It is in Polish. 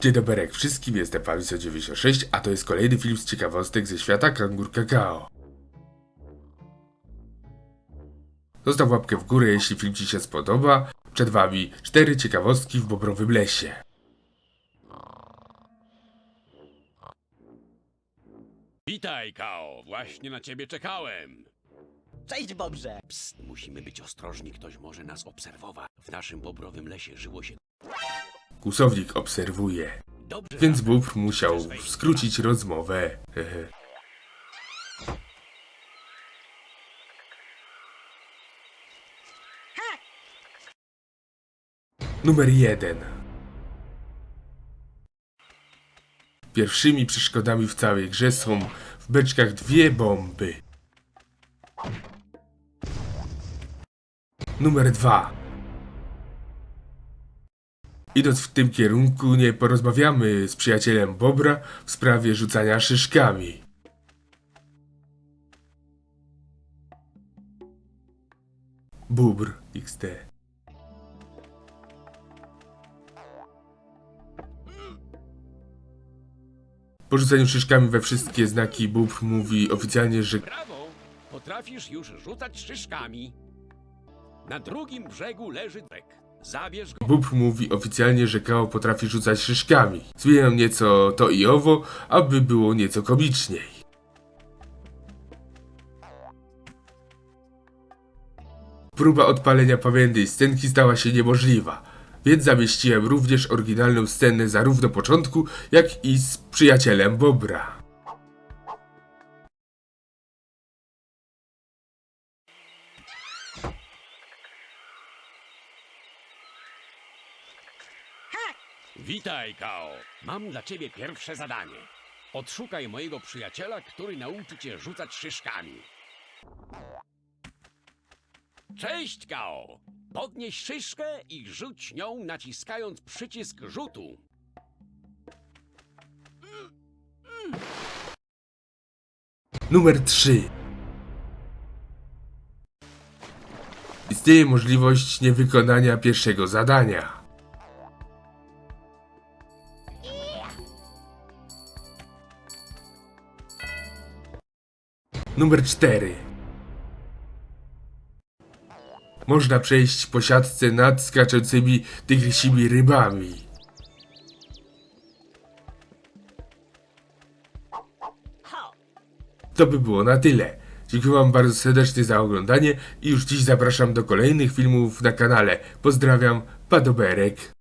Dzień dobry wszystkim, jestem Pawiso96, a to jest kolejny film z ciekawostek ze świata Kangur Kakao. Zostaw łapkę w górę, jeśli film Ci się spodoba. Przed Wami cztery ciekawostki w Bobrowym Lesie. Witaj, Kao. Właśnie na ciebie czekałem. Cześć Bobrze! Psst, musimy być ostrożni, ktoś może nas obserwować. W naszym bobrowym lesie żyło się Kłusownik obserwuje, więc Bóbr musiał skrócić rozmowę. Numer jeden. Pierwszymi przeszkodami w całej grze są w beczkach dwie bomby. Numer dwa. Idąc w tym kierunku, nie porozmawiamy z przyjacielem Bobra w sprawie rzucania szyszkami. Bubr XD. Po rzucaniu szyszkami we wszystkie znaki Bubr mówi oficjalnie, że Brawo! Potrafisz już rzucać szyszkami. Na drugim brzegu leży dek. Zabierz go. Bubr mówi oficjalnie, że Kao potrafi rzucać szyszkami. Zmieniam nieco to i owo, aby było nieco komiczniej. Próba odpalenia pamiętnej scenki stała się niemożliwa, więc zamieściłem również oryginalną scenę zarówno początku, jak i z przyjacielem Bobra. Witaj, Kao. Mam dla ciebie pierwsze zadanie. Odszukaj mojego przyjaciela, który nauczy cię rzucać szyszkami. Cześć, Kao! Podnieś szyszkę i rzuć nią naciskając przycisk rzutu. Numer 3. Istnieje możliwość niewykonania pierwszego zadania. Numer 4. Można przejść po siatce nad skaczącymi tygrysimi rybami. To by było na tyle. Dziękuję Wam bardzo serdecznie za oglądanie i już dziś zapraszam do kolejnych filmów na kanale. Pozdrawiam, Padoberek.